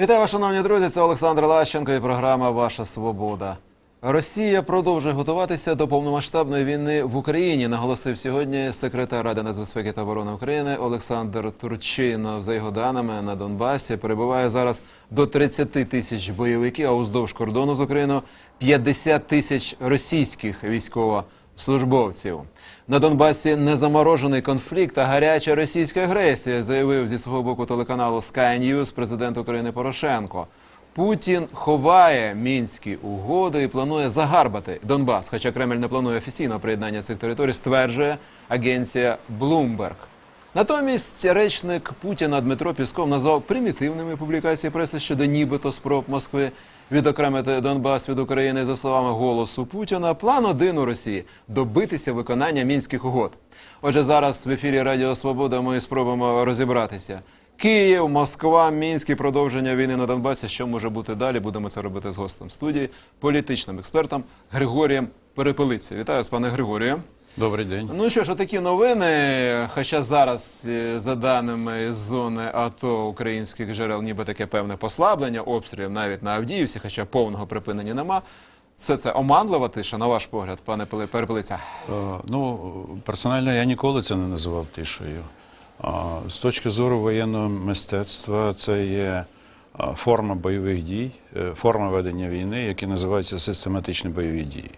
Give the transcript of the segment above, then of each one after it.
Вітаю, шановні друзі. Це Олександр Лащенко і програма Ваша Свобода. Росія продовжує готуватися до повномасштабної війни в Україні. Наголосив сьогодні секретар Ради нацбезпеки та оборони України Олександр Турчинов. За його даними на Донбасі перебуває зараз до 30 тисяч бойовиків, а уздовж кордону з Україною 50 тисяч російських військовослужбовців. На Донбасі не заморожений конфлікт, а гаряча російська агресія, заявив зі свого боку телеканалу Sky News президент України Порошенко. Путін ховає мінські угоди і планує загарбати Донбас. Хоча Кремль не планує офіційного приєднання цих територій, стверджує агенція Bloomberg. Натомість речник Путіна Дмитро Пісков назвав примітивними публікації преси щодо нібито спроб Москви відокремити Донбас від України за словами голосу Путіна. План один у Росії добитися виконання мінських угод. Отже, зараз в ефірі Радіо Свобода ми спробуємо розібратися. Київ, Москва, Мінськ і продовження війни на Донбасі. Що може бути далі? Будемо це робити з гостем студії, політичним експертом Григорієм Перепелицею. Вітаю вас, пане Григорію. Добрий день. Ну що ж, такі новини. Хоча зараз, е, за даними з зони АТО українських джерел, ніби таке певне послаблення обстрілів навіть на Авдіївці, хоча повного припинення нема. Це це оманлива тиша, на ваш погляд, пане Перепелиця. Е, Ну, персонально я ніколи це не називав тишею. З точки зору воєнного мистецтва, це є форма бойових дій, е, форма ведення війни, які називаються систематичні бойові дії.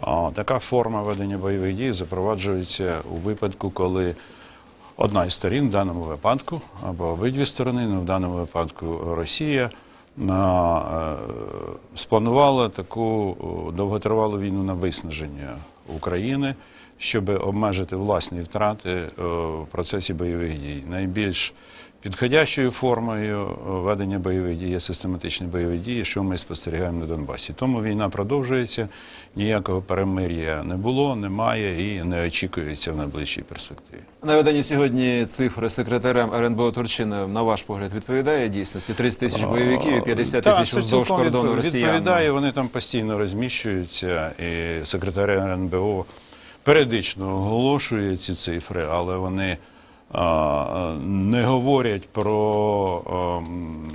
А, Така форма ведення бойових дій запроваджується у випадку, коли одна із сторін, в даному випадку, або обидві сторони, ну в даному випадку Росія, на, е, спланувала таку довготривалу війну на виснаження України, щоб обмежити власні втрати в процесі бойових дій. Найбільш підходящою формою ведення бойових дій є систематичні бойові дії, що ми спостерігаємо на Донбасі. Тому війна продовжується, ніякого перемир'я не було, немає і не очікується в найближчій перспективі. Наведені сьогодні цифри секретарем РНБО Турчинов, на ваш погляд, відповідає дійсності 30 тисяч бойовиків і 50 тисяч вздовж кордону росіян. Відповідає, вони там постійно розміщуються, і секретар РНБО періодично оголошує ці цифри, але вони не говорять про ем,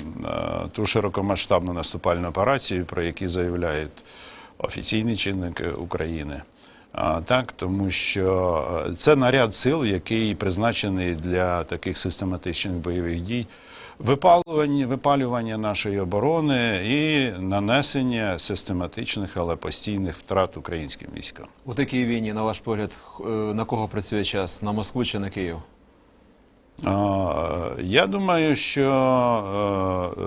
ту широкомасштабну наступальну операцію, про які заявляють офіційні чинники України. Так, тому що е, це наряд сил, який призначений для таких систематичних бойових дій, випалювання, випалювання нашої оборони і нанесення систематичних, але постійних втрат українським військам. У такій війні, на ваш погляд, е, на кого працює час? На Москву чи на Київ? Я думаю, що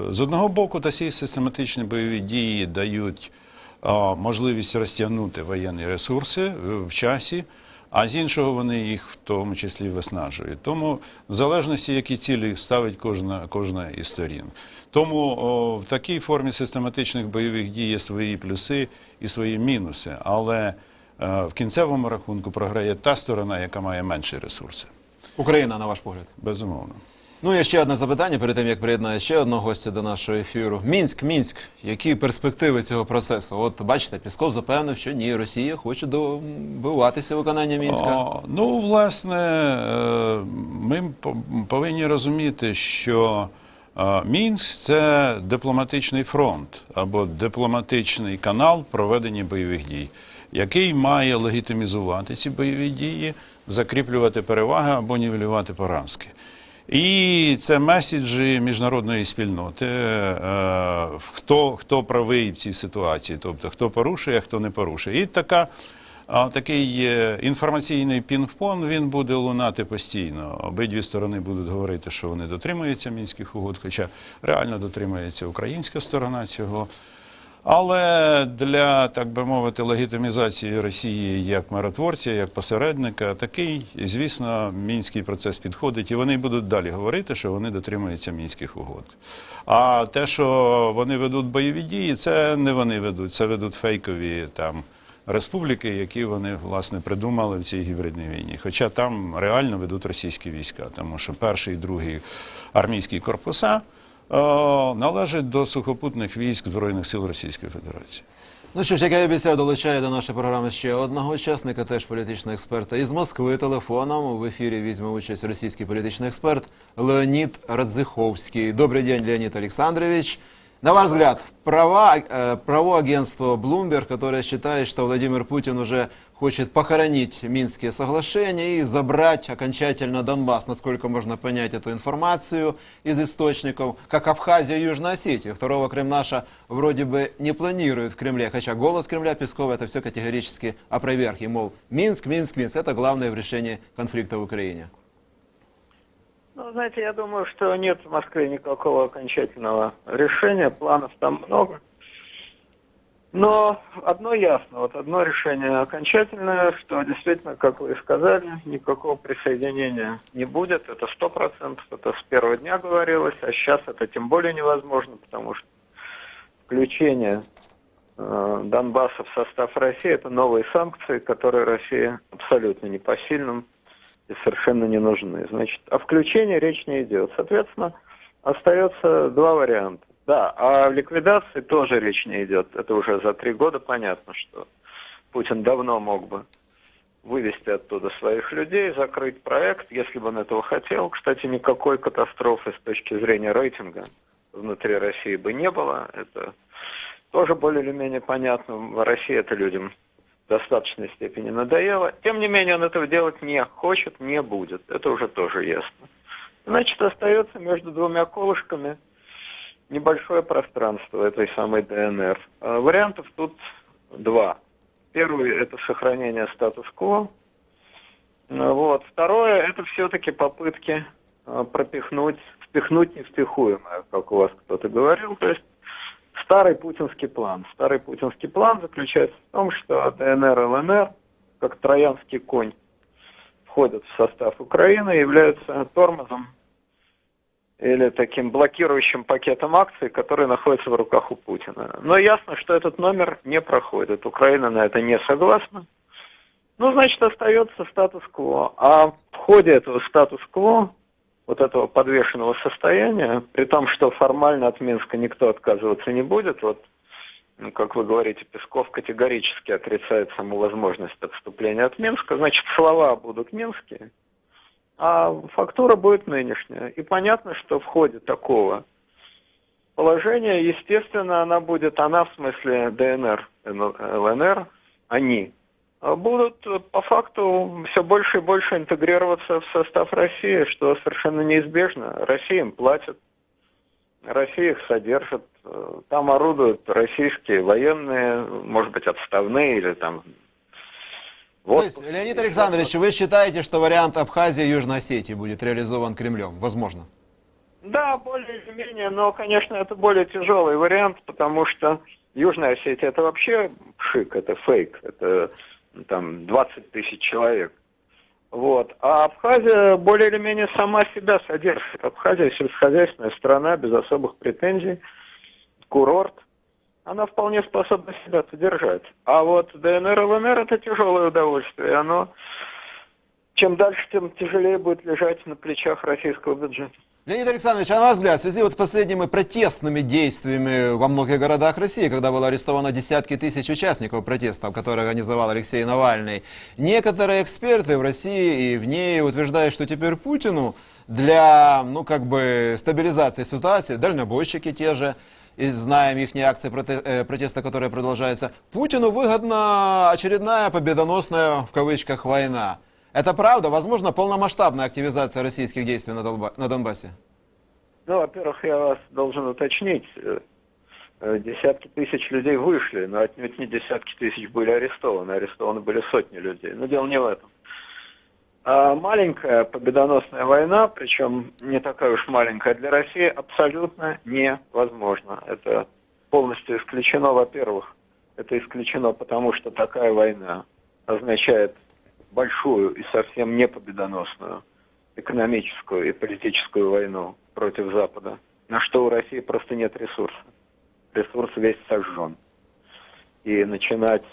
е, з одного боку такі систематичні бойові дії дають можливість розтягнути воєнні ресурси в часі, а з іншого вони їх в тому числі виснажують. Тому в залежності, які цілі ставить кожна, кожна із сторін. Тому о, в такій формі систематичних бойових дій є свої плюси і свої мінуси, але е, в кінцевому рахунку програє та сторона, яка має менші ресурси. Україна, на ваш погляд. Безумовно. Ну і ще одне запитання перед тим, як приєднає ще одного гостя до нашого ефіру. Мінськ, Мінськ. Які перспективи цього процесу? От бачите, Пісков запевнив, що ні, Росія хоче добиватися виконання Мінська. О, ну, власне, е, ми повинні розуміти, що е, Мінськ це дипломатичний фронт або дипломатичний канал проведення бойових дій, який має легітимізувати ці бойові дії, закріплювати переваги або нівелювати поразки. І це меседжі міжнародної спільноти, е, хто, хто правий в цій ситуації, тобто хто порушує, хто не порушує. І така, такий е, інформаційний пінг-понг він буде лунати постійно. Обидві сторони будуть говорити, що вони дотримуються мінських угод, хоча реально дотримується українська сторона цього. Але для, так би мовити, легітимізації Росії як миротворця, як посередника, такий, звісно, мінський процес підходить, і вони будуть далі говорити, що вони дотримуються мінських угод. А те, що вони ведуть бойові дії, це не вони ведуть, це ведуть фейкові там республіки, які вони власне придумали в цій гібридній війні. Хоча там реально ведуть російські війська, тому що перший і другий армійські корпуса. Е, належить до сухопутних військ Збройних сил Російської Федерації. Ну що ж, як я обіцяв, долучаю до нашої програми ще одного учасника, теж політичного експерта із Москви телефоном. В ефірі візьме участь російський політичний експерт Леонид Радзиховский. Добрый день, Леонид Александрович. На ваш взгляд, права, э, право агентства Bloomberg, которое считает, что Владимир Путин уже хочет похоронить Минские соглашения и забрать окончательно Донбасс, насколько можно понять эту информацию из источников, как Абхазия и Южная Осетия. Второго Кремнаша вроде бы не планируют в Кремле, хотя голос Кремля Пескова это все категорически опроверг. И, мол, Минск, Минск, Минск, это главное в решении конфликта в Украине. Ну, знаете, я думаю, что нет в Москве никакого окончательного решения, планов там много. Но одно ясно, вот одно решение окончательное, что действительно, как вы и сказали, никакого присоединения не будет, это сто процентов, это с первого дня говорилось, а сейчас это тем более невозможно, потому что включение э, Донбасса в состав России это новые санкции, которые России абсолютно непосильным и совершенно не нужны. Значит, о включении речь не идет. Соответственно, остается два варианта. Да, о ликвидации тоже речь не идет. Это уже за три года понятно, что Путин давно мог бы вывести оттуда своих людей, закрыть проект, если бы он этого хотел. Кстати, никакой катастрофы с точки зрения рейтинга внутри России бы не было. Это тоже более или менее понятно. В России это людям в достаточной степени надоело. Тем не менее, он этого делать не хочет, не будет. Это уже тоже ясно. Значит, остается между двумя колышками небольшое пространство этой самой ДНР. А Вариантов тут два. Первый – это сохранение статус-кво. Ну Вот. Второе – это все-таки попытки а, пропихнуть, впихнуть невпихуемое, как у вас кто-то говорил. То есть старый путинский план. Старый путинский план заключается в том, что ДНР и ЛНР, как троянский конь, входят в состав Украины являются тормозом или таким блокирующим пакетом акций, которые находятся в руках у Путина. Но ясно, что этот номер не проходит. Украина на это не согласна. Ну, значит, остается статус-кво. А в ходе этого статус-кво, вот этого подвешенного состояния, при том, что формально от Минска никто отказываться не будет, вот, ну, как вы говорите, Песков категорически отрицает саму возможность отступления от Минска, значит, слова будут минские, а фактура будет нынешняя. И понятно, что в ходе такого положения, естественно, она будет, она в смысле ДНР, ЛНР, они будут по факту все больше и больше интегрироваться в состав России, что совершенно неизбежно. Россия им платит, Россия их содержит, там орудуют российские военные, может быть, отставные или там То есть, Леонид Александрович, вы считаете, что вариант Абхазии и Южной Осетии будет реализован Кремлем? Возможно. Да, более или менее, но, конечно, это более тяжелый вариант, потому что Южная Осетия это вообще пшик, это фейк, это ну, там 20 тысяч человек. Вот. А Абхазия более или менее сама себя содержит. Абхазия сельскохозяйственная страна, без особых претензий, курорт. Она вполне способна себя содержать. А вот ДНР и ЛНР это тяжелое удовольствие. Оно чем дальше, тем тяжелее будет лежать на плечах российского бюджета. Леонид Александрович, а на ваш взгляд, в связи вот с последними протестными действиями во многих городах России, когда было арестовано десятки тысяч участников протестов, которые организовал Алексей Навальный, некоторые эксперты в России и в ней утверждают, что теперь Путину для, ну, как бы, стабилизации ситуации, дальнобойщики те же, и знаем их акции э, протеста, которые продолжаются, Путину выгодна очередная победоносная, в кавычках, война. Это правда? Возможно, полномасштабная активизация российских действий на, Долба- на Донбассе? Ну, во-первых, я вас должен уточнить. э, Десятки тысяч людей вышли, но отнюдь не десятки тысяч были арестованы. Арестованы были сотни людей. Но дело не в этом. А маленькая победоносная война, причем не такая уж маленькая для России, абсолютно невозможно. Это полностью исключено, во-первых. Это исключено потому, что такая война означает большую и совсем не победоносную экономическую и политическую войну против Запада, на что у России просто нет ресурса. Ресурс весь сожжен. И начинать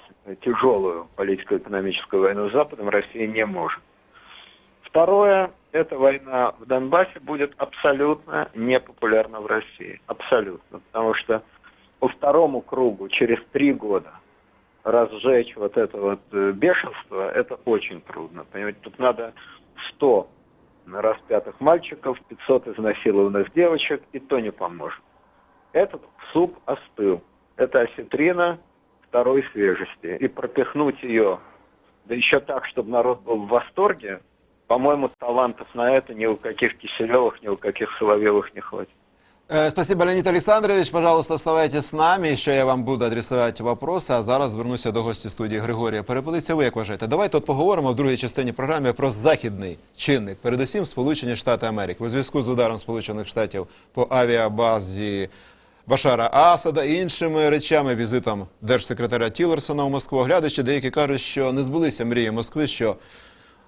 тяжелую политико-экономическую войну с Западом Россия не может. Второе, эта война в Донбассе будет абсолютно непопулярна в России. Абсолютно. Потому что по второму кругу через три года разжечь вот это вот э, бешенство, это очень трудно. Понимаете, тут надо 100 распятых мальчиков, 500 изнасилованных девочек, и то не поможет. Этот суп остыл. Это осетрина второй свежести. И пропихнуть ее, да еще так, чтобы народ был в восторге, по-моему, талантов на это ни у каких Киселевых, ни у каких Соловьевых не хватит. Е, Спасибо, Леонід Олександрович. Пожалуйста, оставайтесь з нами. Ще я вам буду адресувати вопроси. А зараз звернуся до гості студії Григорія Перепелиця. Ви як вважаєте? Давайте от поговоримо в другій частині програми про західний чинник, передусім Сполучені Штати Америки. У зв'язку з ударом Сполучених Штатів по авіабазі Башара Асада і іншими речами, візитом держсекретаря Тілерсона у Москву. Глядачі деякі кажуть, що не збулися мрії Москви, що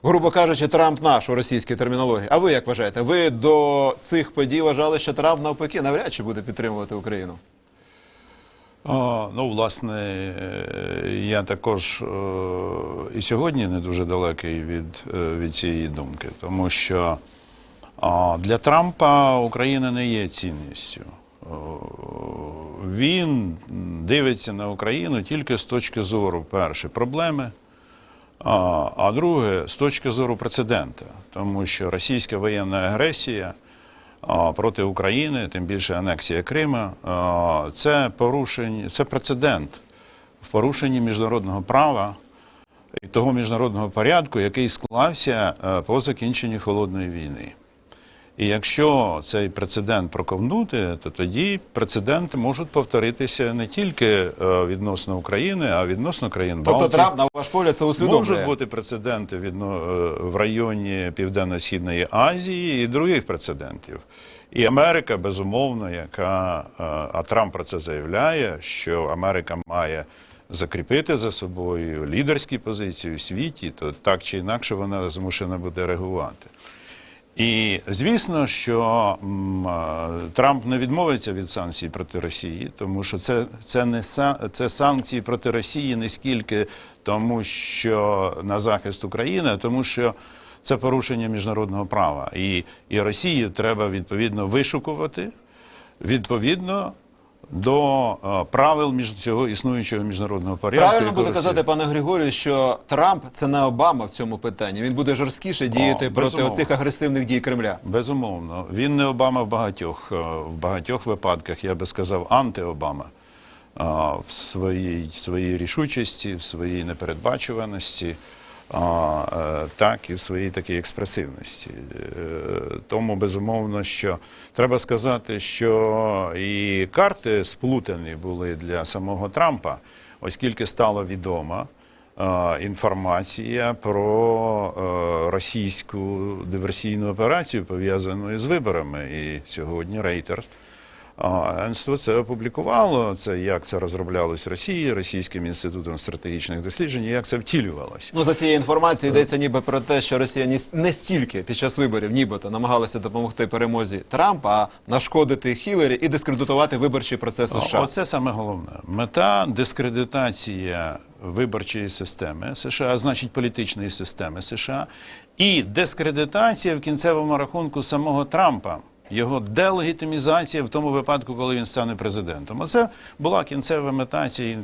грубо кажучи, Трамп наш у російській термінології. А ви як вважаєте? Ви до цих подій вважали, що Трамп навпаки навряд чи буде підтримувати Україну? О, ну, власне, е, я також е, і сьогодні не дуже далекий від, е, від цієї думки, тому що а, для Трампа Україна не є цінністю. Він дивиться на Україну тільки з точки зору, перше, проблеми, а, а друге, з точки зору прецедента, тому що російська воєнна агресія а, проти України, тим більше анексія Крима, а, це порушення, це прецедент в порушенні міжнародного права і того міжнародного порядку, який склався е, по закінченні холодної війни. І якщо цей прецедент проковнути, то тоді прецеденти можуть повторитися не тільки е, відносно України, а відносно країн Тобто Трамп, на ваш погляд, це усвідомлює? Можуть бути прецеденти відно, е, в районі Південно-Східної Азії і других прецедентів. І Америка, безумовно, яка, е, а Трамп про це заявляє, що Америка має закріпити за собою лідерські позиції у світі, то так чи інакше вона змушена буде реагувати. І звісно, що Трамп не відмовиться від санкцій проти Росії, тому що це, це не це санкції проти Росії не скільки тому, що на захист України, а тому що це порушення міжнародного права. І, і Росію треба відповідно вишукувати відповідно до е, правил між цього існуючого міжнародного порядку. Правильно буде Росія- казати, пане Григорію, що Трамп це не Обама в цьому питанні. Він буде жорсткіше діяти проти безумовно. оцих агресивних дій Кремля. Безумовно, він не Обама в багатьох, е, в багатьох випадках, я би сказав, анти-Обама в своїй, своїй рішучості, в своїй непередбачуваності, е, так і в своїй такій експресивності. Е, Тому безумовно, що треба сказати, що і карти сплутані були для самого Трампа, оскільки стало відомо е, інформація про е, російську диверсійну операцію, пов'язану з виборами. І сьогодні Рейтер агентство це опублікувало. Це як це розроблялось в Росії, Російським інститутом стратегічних досліджень, і як це втілювалося. Ну за цією інформацією йдеться ніби про те, що Росія не стільки під час виборів, нібито намагалася допомогти перемозі Трампа, а нашкодити Хіларі і дискредитувати виборчий процес у США. Оце саме головне. Мета дискредитація виборчої системи США, а значить політичної системи США, і дискредитація в кінцевому рахунку самого Трампа. Його делегітимізація в тому випадку, коли він стане президентом. Оце була кінцева мета цієї,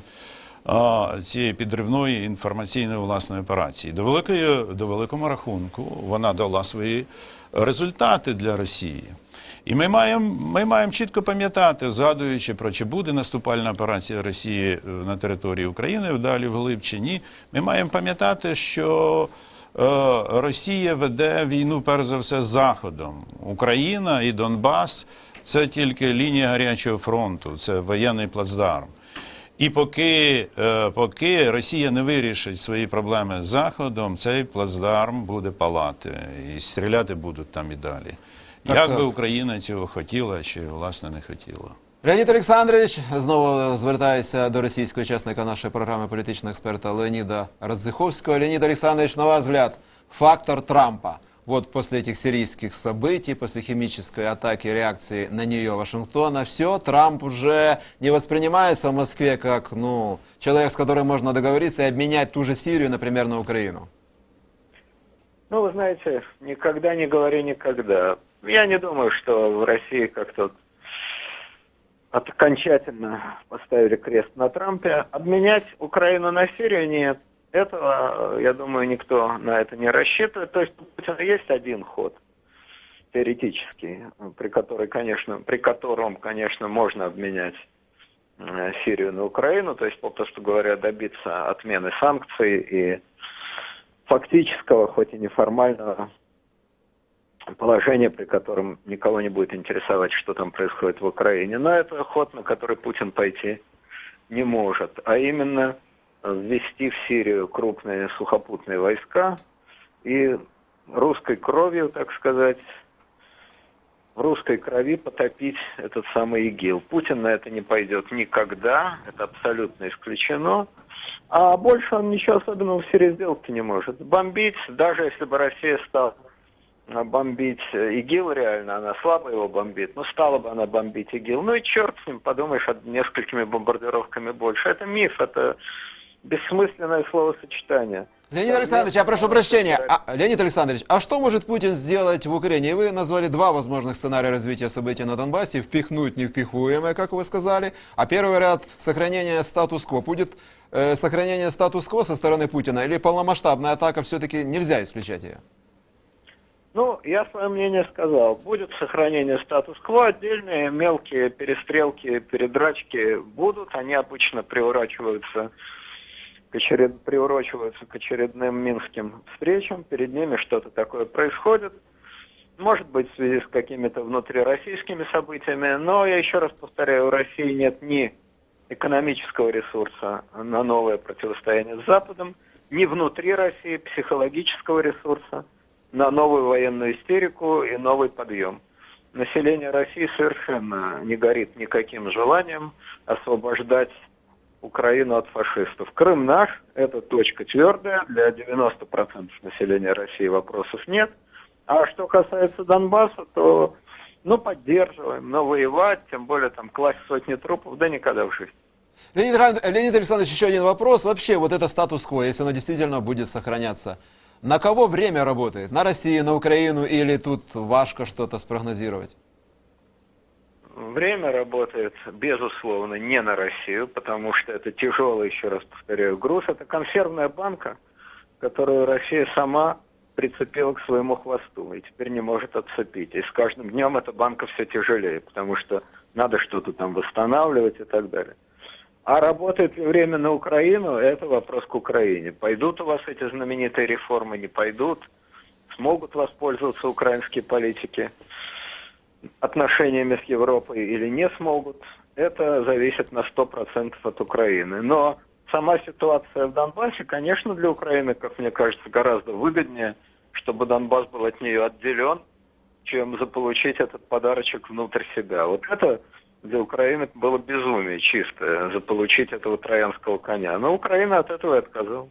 а, цієї підривної інформаційної власної операції. До великої, до великому рахунку вона дала свої результати для Росії. І ми маємо, ми маємо чітко пам'ятати, згадуючи про чи буде наступальна операція Росії е, на території України вдалі вглиб чи ні, ми маємо пам'ятати, що Росія веде війну перш за все з Заходом. Україна і Донбас це тільки лінія гарячого фронту, це воєнний плацдарм. І поки, е, поки Росія не вирішить свої проблеми з Заходом, цей плацдарм буде палати і стріляти будуть там і далі. Так, Як так. би Україна цього хотіла чи власне не хотіла. Леонід Олександрович знову звертаюся до російського учасника нашої програми політичного експерта Леоніда Радзиховського. Леонід Олександрович, на ваш взгляд, фактор Трампа. Вот после этих сирийских событий, после химической атаки, реакции на нее Вашингтона, все, Трамп уже не воспринимается в Москве как ну, человек, с которым можно договориться и обменять ту же Сирию, например, на Украину. Ну, вы знаете, никогда не говори никогда. Я не думаю, что в России как-то от- окончательно поставили крест на Трампе. Обменять Украину на Сирию нет. Этого, я думаю, никто на это не рассчитывает. То есть у Путина есть один ход. теоретический, при, которой, конечно, при котором, конечно, можно обменять э, Сирию на Украину, то есть, попросту говоря, добиться отмены санкций и фактического, хоть и неформального положения, при котором никого не будет интересовать, что там происходит в Украине. Но это ход, на который Путин пойти не может, а именно ввести в Сирию крупные сухопутные войска и русской кровью, так сказать, в русской крови потопить этот самый ИГИЛ. Путин на это не пойдет никогда, это абсолютно исключено. А больше он ничего особенного в Сирии сделать не может. Бомбить, даже если бы Россия стала бомбить э, ИГИЛ реально, она слабо его бомбит, но стала бы она бомбить ИГИЛ. Ну и черт с ним, подумаешь, несколькими бомбардировками больше. Это миф, это бессмысленное словосочетание. Леонид Александрович, я прошу прощения. А, Леонид Александрович, а что может Путин сделать в Украине? Вы назвали два возможных сценария развития событий на Донбассе. Впихнуть невпихуемое, как вы сказали. А первый ряд – сохранение статус-кво. Будет э, сохранение статус-кво со стороны Путина или полномасштабная атака все-таки нельзя исключать ее? Ну, я свое мнение сказал. Будет сохранение статус-кво, отдельные мелкие перестрелки, передрачки будут. Они обычно приурачиваются к, очеред... приурочиваются к очередным минским встречам. Перед ними что-то такое происходит. Может быть, в связи с какими-то внутрироссийскими событиями. Но, я еще раз повторяю, у России нет ни экономического ресурса на новое противостояние с Западом, ни внутри России психологического ресурса на новую военную истерику и новый подъем. Население России совершенно не горит никаким желанием освобождать Украину от фашистов. Крым наш, это точка твердая, для 90% населения России вопросов нет. А что касается Донбасса, то, ну, поддерживаем, но воевать, тем более там класть сотни трупов, да никогда в жизни. Леонид, Леонид Александрович, еще один вопрос. Вообще, вот это статус-кво, если оно действительно будет сохраняться, на кого время работает? На Россию, на Украину или тут важко что-то спрогнозировать? Время работает, безусловно, не на Россию, потому что это тяжелый, еще раз повторяю, груз. Это консервная банка, которую Россия сама прицепила к своему хвосту и теперь не может отцепить. И с каждым днем эта банка все тяжелее, потому что надо что-то там восстанавливать и так далее. А работает ли время на Украину, это вопрос к Украине. Пойдут у вас эти знаменитые реформы, не пойдут, смогут воспользоваться украинские политики отношениями с Европой или не смогут, это зависит на 100% от Украины. Но сама ситуация в Донбассе, конечно, для Украины, как мне кажется, гораздо выгоднее, чтобы Донбасс был от нее отделен, чем заполучить этот подарочек внутрь себя. Вот это для Украины было безумие чистое, заполучить этого троянского коня. Но Украина от этого и отказалась.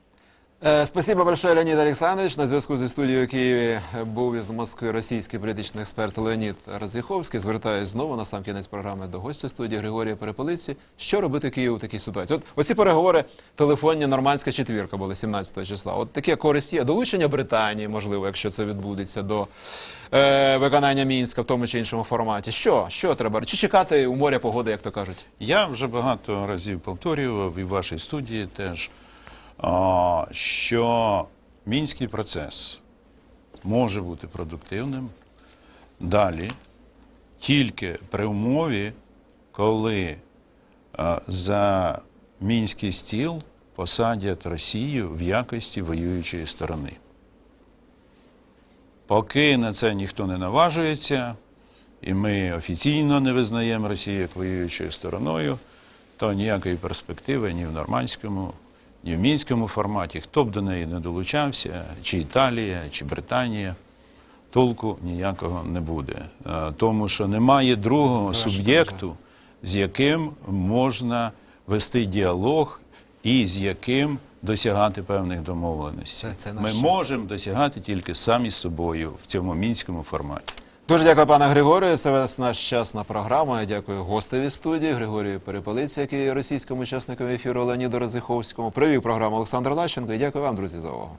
Е, Спасибо большое, Леонід Олександрович. На зв'язку зі студією у Києві був із Москви російський політичний експерт Леонід Роз'яховський. Звертаюсь знову на сам кінець програми до гостя студії Григорія Перепелиці. Що робити Києву в такій ситуації? От оці переговори телефонні нормандська четвірка були 17 числа. От таке користь є. Долучення Британії, можливо, якщо це відбудеться до е, виконання мінська в тому чи іншому форматі. Що? Що треба? Чи чекати у моря погоди, як то кажуть? Я вже багато разів повторював і в вашій студії теж, що мінський процес може бути продуктивним далі тільки при умові, коли за мінський стіл посадять Росію в якості воюючої сторони. Поки на це ніхто не наважується, і ми офіційно не визнаємо Росію як воюючою стороною, то ніякої перспективи ні в нормандському, ні в мінському форматі, хто б до неї не долучався, чи Італія, чи Британія, толку ніякого не буде. Е, Тому що немає другого суб'єкту, з яким можна вести діалог і з яким досягати певних домовленостей. Це- це Ми можемо досягати тільки самі з собою в цьому мінському форматі. Дуже дякую, пане Григорію. Це весь наш час на. Я дякую гостеві студії Григорію Перепелиці, який є російським учасником ефіру Леоніду Розиховському. Привів програму Олександр Лащенко. І дякую вам, друзі, за увагу.